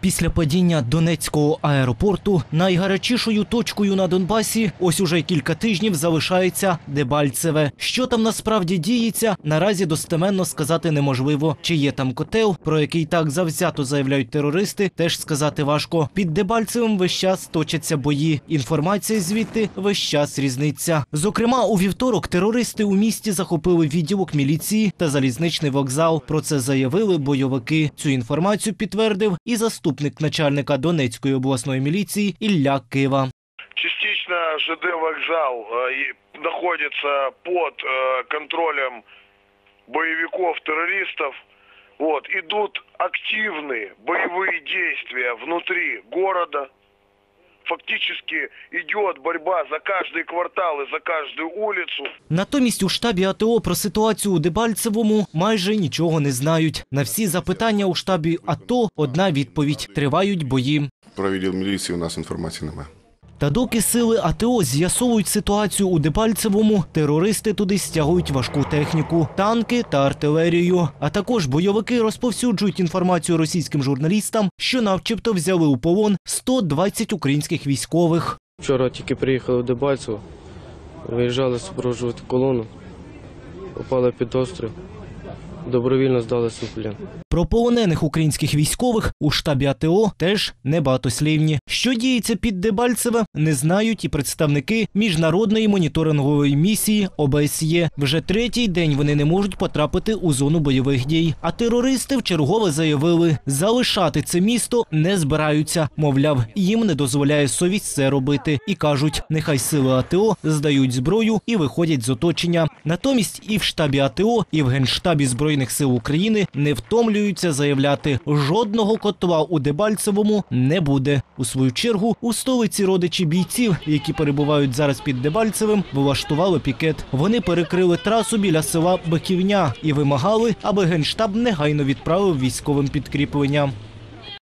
Після падіння Донецького аеропорту найгарячішою точкою на Донбасі ось уже кілька тижнів залишається Дебальцеве. Що там насправді діється, наразі достеменно сказати неможливо. Чи є там котел, про який так завзято заявляють терористи, теж сказати важко. Під Дебальцевим весь час точаться бої. Інформація звідти весь час різниця. Зокрема, у вівторок терористи у місті захопили відділок міліції та залізничний вокзал. Про це заявили бойовики. Цю інформацію підтвердив і заступник начальника Донецької обласної міліції Ілля Кива. Частично ЖД вокзал э, и находится под э, контролем боевиков-террористов. Вот, идут активные боевые действия внутри города. Фактически идет борьба за каждый квартал и за каждую улицу. Натомість у штабі АТО про ситуацію у Дебальцевому майже нічого не знають. На всі запитання у штабі АТО одна відповідь: тривають бої. Про відділ міліції у нас інформації немає. Та доки сили АТО з'ясовують ситуацію у Дебальцевому, терористи туди стягують важку техніку, танки та артилерію. А також бойовики розповсюджують інформацію російським журналістам, що начебто взяли у полон 120 українських військових. Вчора тільки приїхали в Дебальцево, виїжджали супроводжувати колону, попали під острів, добровільно здалися в плен. Про полонених українських військових у штабі АТО теж небагатослівні. Що діється під Дебальцеве, не знають і представники міжнародної моніторингової місії ОБСЄ. Вже третій день вони не можуть потрапити у зону бойових дій. А терористи вчергове заявили, залишати це місто не збираються. Мовляв, їм не дозволяє совість це робити. І кажуть, нехай сили АТО здають зброю і виходять з оточення. Натомість і в штабі АТО, і в генштабі збройних сил України не втомлюються заявляти, жодного котла у Дебальцевому не буде. У свою чергу у столиці родичі бійців, які перебувають зараз під Дебальцевим, влаштували пікет. Вони перекрили трасу біля села Биківня і вимагали, аби генштаб негайно відправив військовим підкріплення.